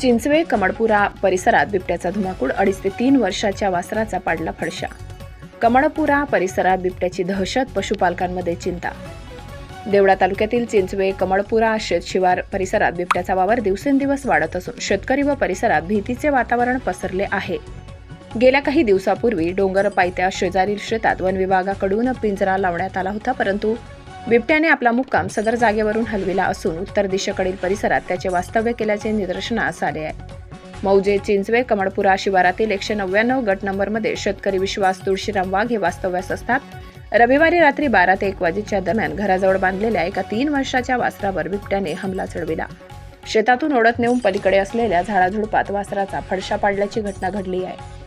चिंचवे कमळपुरा परिसरात बिबट्याचा धुमाकूळ अडीच ते तीन वर्षाच्या वासराचा पाडला फडशा. कमळपुरा परिसरात बिबट्याची दहशत पशुपालकांमध्ये चिंता. देवळा तालुक्यातील चिंचवे कमळपुरा शेत शिवार परिसरात बिबट्याचा वावर दिवसेंदिवस वाढत असून शेतकरी व परिसरात भीतीचे वातावरण पसरले आहे. गेल्या काही दिवसापूर्वी डोंगर पायत्या शेजारील शेतात वन विभागाकडून पिंजरा लावण्यात आला होता परंतु बिबट्याने आपला मुक्काम सदर जागेवरून हलविला असून उत्तर दिशेकडील परिसरात त्याचे वास्तव्य केल्याचे निदर्शनास आले आहे. मौजे चिंचवे कमळपुरा शिवारातील एकशे नव्याण्णव गट नंबरमध्ये शेतकरी विश्वास तुळशीराम वाघ हे वास्तव्यास असतात. रविवारी रात्री बारा ते एक वाजेच्या दरम्यान घराजवळ बांधलेल्या एका तीन वर्षाच्या वासरावर बिबट्याने हमला चढविला. शेतातून ओढत नेऊन पलीकडे असलेल्या झाडाझुडपात वासराचा फडशा पाडल्याची घटना घडली आहे.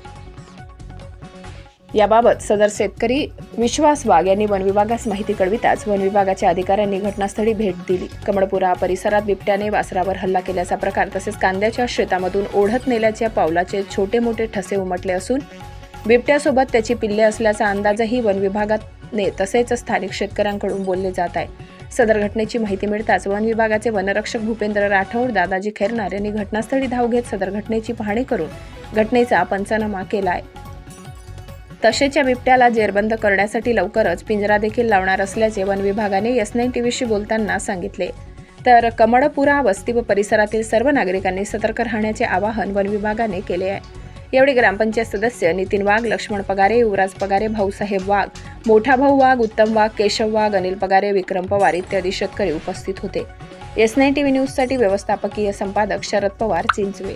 याबाबत सदर शेतकरी विश्वास वाघ यांनी वन विभागास माहिती कळविताच वन विभागाच्या अधिकाऱ्यांनी घटनास्थळी भेट दिली. कमळपुरा परिसरात बिबट्याने वासरावर हल्ला केल्याचा प्रकार तसेच कांद्याच्या शेतामधून ओढत नेल्याच्या पावलाचे छोटे मोठे ठसे उमटले असून बिबट्यासोबत त्याची पिल्ले असल्याचा अंदाजही वन विभागाने तसेच स्थानिक शेतकऱ्यांकडून बोलले जात आहे. सदर घटनेची माहिती मिळताच वन विभागाचे वनरक्षक भूपेंद्र राठोड दादाजी खैरनार यांनी घटनास्थळी धाव घेत सदर घटनेची पाहणी करून घटनेचा पंचनामा केला आहे तसेच या बिबट्याला जेरबंद करण्यासाठी लवकरच पिंजरा देखील लावणार असल्याचे वन विभागाने एस नाईन टीव्हीशी बोलताना सांगितले. तर कमळपुरा वस्ती व परिसरातील सर्व नागरिकांनी सतर्क राहण्याचे आवाहन वन विभागाने केले आहे. यावेळी ग्रामपंचायत सदस्य नितीन वाघ लक्ष्मण पगारे युवराज पगारे भाऊसाहेब वाघ मोठा भाऊ वाघ उत्तम वाघ केशव वाघ अनिल पगारे विक्रम पवार इत्यादी शेतकरी उपस्थित होते. एस नाईन टीव्ही न्यूजसाठी व्यवस्थापकीय संपादक शरद पवार चिंचवे.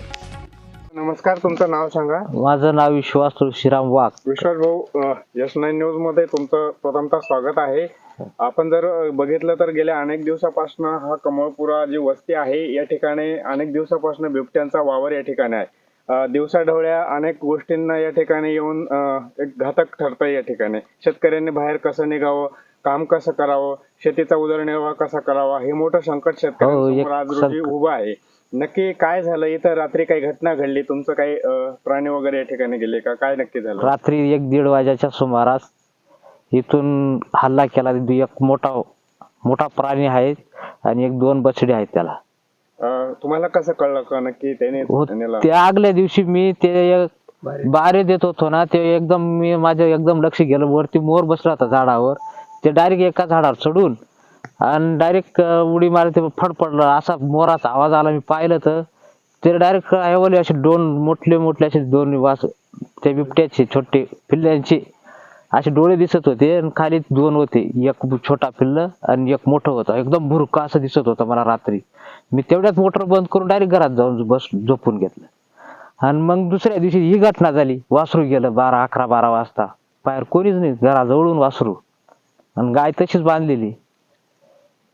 नमस्कार तुमचं नाव सांगा. माझं नाव विश्वास तुळशीराम वाघ. विश्वास भाऊ यस नाईन न्यूजमध्ये तुमचं प्रथमतः स्वागत आहे. आपण जर बघितलं तर गेल्या अनेक दिवसापासून हा कमळपुरा जी वस्ती आहे या ठिकाणी अनेक दिवसापासून बिबट्यांचा वावर या ठिकाणी आहे. दिवसाढवळ्या अनेक गोष्टींना या ठिकाणी येऊन एक घातक ठरतं या ठिकाणी. शेतकऱ्यांनी बाहेर कसं निघावं काम कसं करावं शेतीचा उदरनिर्वाह कसा करावा हे मोठं संकट शेतकऱ्यांसमोर एक आज रोजी. उभं आहे. नक्की काय झालं? इथं रात्री काही घटना घडली? तुमचं काही अ, प्राणी वगैरे या ठिकाणी गेले का? काय नक्की झालं? रात्री एक दीड वाजेच्या सुमारास इथून हल्ला केला. एक मोठा मोठा प्राणी आहे आणि एक दोन बछडे आहेत त्याला. अ, तुम्हाला कसं कळलं का नक्की त्याने हो, नेला? त्या आगल्या दिवशी मी ते एक बारे देत होतो ना ते एकदम मी माझं एकदम लक्ष गेलं. वरती मोर बसला होता झाडावर. ते डायरेक्ट एका झाडावर चढून आणि डायरेक्ट उडी मारते ते फड पडलं. असा मोराचा आवाज आला. मी पाहिलं तर ते डायरेक्ट ऐवले असे दोन मोठले मोठले असे दोन वास त्या बिबट्याचे छोटे पिल्ल्यांचे असे डोळे दिसत होते आणि खाली दोन होते. एक छोटा पिल्ल आणि एक मोठं होतं. एकदम भुरका असं दिसत होतं मला रात्री. मी तेवढ्यात मोटर बंद करून डायरेक्ट घरात जाऊन बस झोपून घेतलं. आणि मग दुसऱ्या दिवशी ही घटना झाली. वासरू गेलं बारा अकरा बारा वाजता. बाहेर कोणीच नाही. घराजवळून वासरू. आणि गाय तशीच बांधलेली.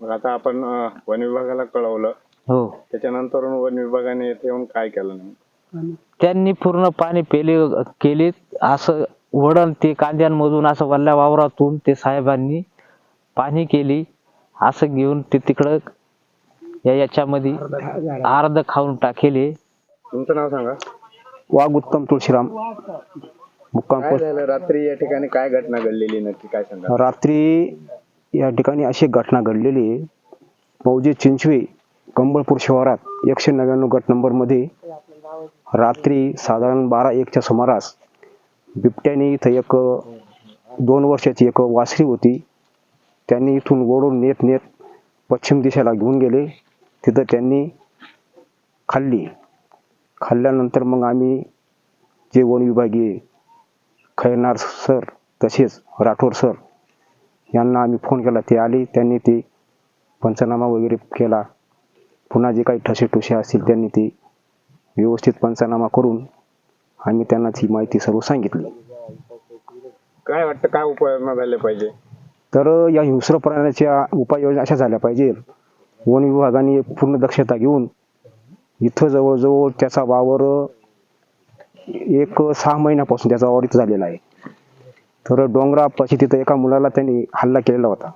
मग आता आपण अ, वन विभागाला कळवलं. हो. त्याच्यानंतर वन विभागाने येथे येऊन काय केलं नाही? त्यांनी पूर्ण पाणी पेले केले. असं वडण ते कांद्यांमधून असं वल्ल्या वावरातून ते साहेबांनी पाणी केली. असं घेऊन ते तिकडं या याच्यामध्ये अर्ध खाऊन टाकेले. तुमचं नाव सांगा. वाघ उत्तम तुळशीराम. मुक्काम काय पोस्ट झालं? रात्री या ठिकाणी काय घटना घडलेली नक्की काय सांगा? रात्री या ठिकाणी अशी घटना घडलेली आहे. मौजे चिंचवे कंबळपूर शहरात एकशे नव्याण्णव गट नंबरमध्ये रात्री साधारण बारा एकच्या सुमारास बिबट्याने इथं एक दोन वर्षाची एक वासरी होती. त्यांनी इथून ओढून नेत नेत पश्चिम दिशेला घेऊन गेले. तिथं त्यांनी खाल्ली. खाल्ल्यानंतर मग आम्ही जे वन विभागीय खैरनार सर तसेच राठोड सर यांना आम्ही फोन केला. ते आले त्यांनी ते पंचनामा वगैरे केला. पुन्हा जे काही ठसे ठुसे असतील त्यांनी ते व्यवस्थित पंचनामा करून आम्ही त्यांना ती माहिती सर्व सांगितली. काय वाटतं काय उपाययोजना झाल्या पाहिजे? तर या हिंस्र प्राण्याच्या उपाययोजना अशा झाल्या पाहिजे. वन विभागाने पूर्ण दक्षता घेऊन इथं जवळजवळ त्याचा वावर एक सहा महिन्यापासून त्याचा वावर इथं झालेला आहे. तर डोंगरापाशी तिथं एका मुलाला त्यांनी हल्ला केलेला होता.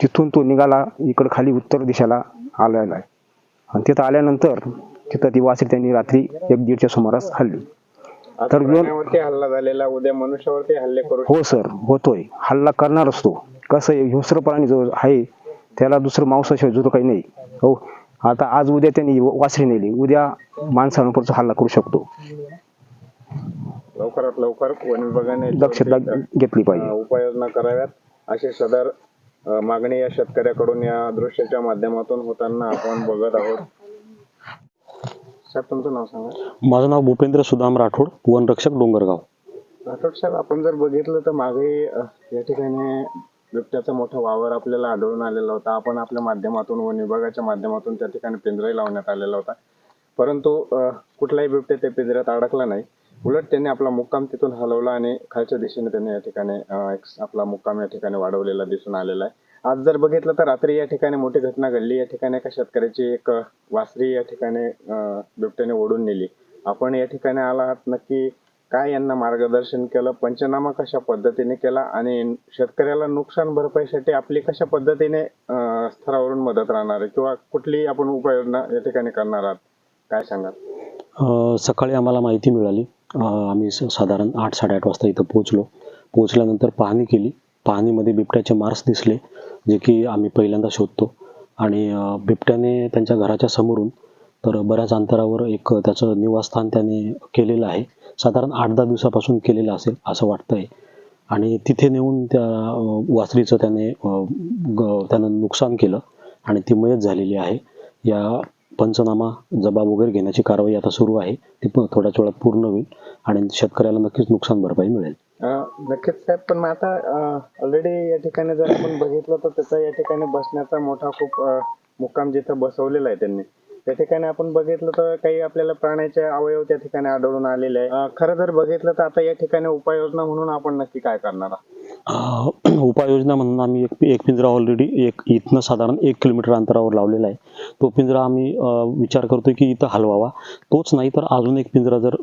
तिथून तो निघाला इकडं खाली उत्तर दिशेला आलेला आहे. आणि तिथं आल्यानंतर तिथं ती वासरी त्यांनी रात्री एक दीडच्या सुमारास हल्ली. तर हल्ला झालेला उद्या मनुष्यावरती हल्ले करू हो सर. होतोय. हल्ला करणार असतो कसं हिंस्र प्राणी जो आहे त्याला दुसरं मांसाशिवाय दुसरं काही नाही. हो. आता आज उद्या त्यांनी वासरी नेली. उद्या माणसांवरचा हल्ला करू शकतो. लवकरात लवकर वन विभागाने दक्षता घेतली पाहिजे. उपाययोजना कराव्यात. अशी सदर मागणी या शेतकऱ्याकडून या दृश्याच्या माध्यमातून होताना आपण बघत आहोत. साहेब तुमचं नाव सांगा. माझं नाव भूपेंद्र सुदाम राठोड वनरक्षक डोंगरगाव. राठोड साहेब आपण जर बघितलं तर मागे या ठिकाणी बिबट्याचा मोठा वावर आपल्याला आढळून आलेला होता. आपण आपल्या माध्यमातून वन विभागाच्या माध्यमातून त्या ठिकाणी पिंजराही लावण्यात आलेला होता. परंतु कुठलाही बिबट्या त्या पिंजऱ्यात अडकला नाही. उलट त्यांनी आपला मुक्काम तिथून हलवला आणि खालच्या दिशेने त्यांनी या ठिकाणी आपला मुक्काम या ठिकाणी वाढवलेला दिसून आलेला आहे. आज जर बघितलं तर रात्री या ठिकाणी मोठी घटना घडली. या ठिकाणी एका शेतकऱ्याची एक वासरी या ठिकाणी बिबट्याने ओढून नेली. आपण या ठिकाणी आला आहात नक्की काय यांना मार्गदर्शन केलं? पंचनामा कशा पद्धतीने केला? आणि शेतकऱ्याला नुकसान भरपाईसाठी आपली कशा पद्धतीने स्तरावरून मदत राहणार आहे? किंवा कुठली आपण उपाययोजना या ठिकाणी करणार आहात? काय सांगाल? सकाळी आम्हाला माहिती मिळाली. आम्ही स- साधारण आठ साडेआठ वाजता इथं पोहोचलो. पोहोचल्यानंतर पाहणी केली. पाहणीमध्ये बिबट्याचे मार्क्स दिसले जे की आम्ही पहिल्यांदा शोधतो. आणि बिबट्याने त्यांच्या घराच्या समोरून तर बऱ्याच अंतरावर एक त्याचं निवासस्थान त्याने केलेलं आहे. साधारण आठ दहा दिवसापासून केलेलं असेल असं वाटतंय. आणि तिथे नेऊन त्या वासरीचं त्याने ग- त्यानं नुकसान केलं. आणि ती मयत झालेली आहे. या पंचनामा जबाब वगैरे घेण्याची कारवाई आता सुरू आहे. ती पण थोड्याच वेळात पूर्ण होईल आणि शेतकऱ्याला नक्कीच नुकसान भरपाई मिळेल. नक्कीच साहेब पण मग आता ऑलरेडी या ठिकाणी जर आपण बघितलं तर त्याचा या ठिकाणी बसण्याचा मोठा खूप मुक्काम जिथं बसवलेला आहे त्यांनी. त्या ठिकाणी आपण बघितलं तर काही आपल्याला प्राण्याचे अवयव त्या ठिकाणी आढळून आलेले आहे. खरं जर बघितलं तर आता या ठिकाणी उपाययोजना म्हणून आपण नक्की काय करणार आहात? उपाययोजना म्हणून आम्ही एक एक पिंजरा ऑलरेडी एक इथनं साधारण एक किलोमीटर अंतरावर लावलेला आहे. तो पिंजरा आम्ही विचार करतोय की इथं हलवावा. तोच नाही तर अजून एक पिंजरा जर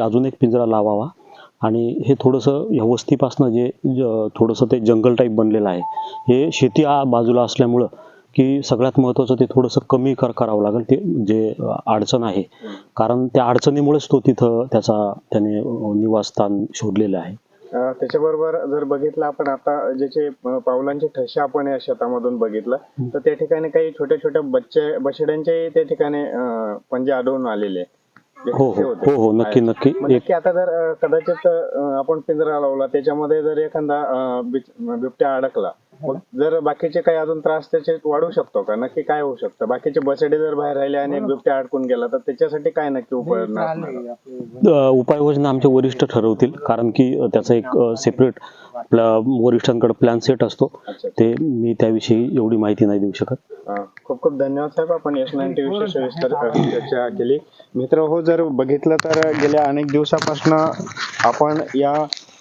अजून एक पिंजरा लावावा. आणि हे थोडंसं ह्या वस्तीपासनं जे ज- थोडंसं ते जंगल टाईप बनलेलं आहे. हे शेती आ- बाजूला असल्यामुळं की सगळ्यात महत्त्वाचं ते थोडंसं कमी कर करावं लागेल. ते जे अडचण आहे. कारण त्या अडचणीमुळेच तो तिथं त्याचा त्याने निवासस्थान शोधलेलं आहे. त्याच्याबरोबर जर बघितलं आपण आता ज्याचे पावलांचे ठसे आपण या शेतामधून बघितलं तर त्या ठिकाणी काही छोट्या छोट्या बच्चे बछड्यांचे त्या ठिकाणी पंजे आढळून आलेले. हो हो. हो हो नक्की नक्की. मग एक नक्की आता जर अं, कदाचित अं, आपण पिंजरा लावला त्याच्यामध्ये जर एखादा अं, बिबट्या अडकला मग जर बाकीचे काही अजून त्रास त्याचे वाढू शकतो का? नक्की काय होऊ शकतं? बाकीचे बसडे जर बाहेर राहिले आणि एक बिबट्या अडकून गेला तर त्याच्यासाठी काय नक्की उपाययोजना असणार? अ, उपाययोजना आमचे वरिष्ठ ठरवतील कारण की अ, त्याचा एक सेपरेट आपल्या वरिष्ठांकडे प्लॅन सेट असतो. ते मी त्याविषयी एवढी माहिती नाही देऊ शकत. खूप खूप धन्यवाद साहेब. आपण यश नाईन टी व्ही सविस्तर चर्चा केली. मित्र हो जर बघितलं तर गेल्या अनेक दिवसापासून आपण या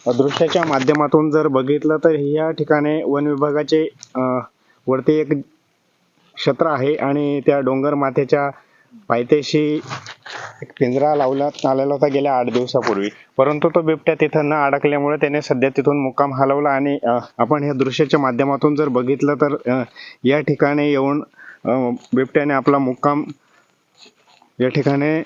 दृश्याच्या माध्यमातून जर बघितलं तर या ठिकाणी वन विभागाचे वरती एक क्षेत्र आहे आणि त्या डोंगर माथ्याच्या पायथ्याशी एक पिंजरा लावण्यात आलेला होता गेल्या आठ दिवसापूर्वी. परंतु तो बिबट्या तिथं न अडकल्यामुळे त्याने सध्या तिथून मुक्काम हलवला आणि आपण ह्या दृश्याच्या माध्यमातून जर बघितलं तर या ठिकाणी येऊन बिबट्याने आपला मुक्काम या ठिकाणी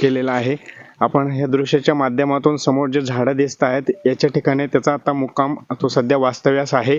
केलेला आहे. आपण ह्या दृश्याच्या माध्यमातून समोर जे झाडं दिसत आहेत याच्या ठिकाणी त्याचा आता मुक्काम तो सध्या वास्तव्यास आहे.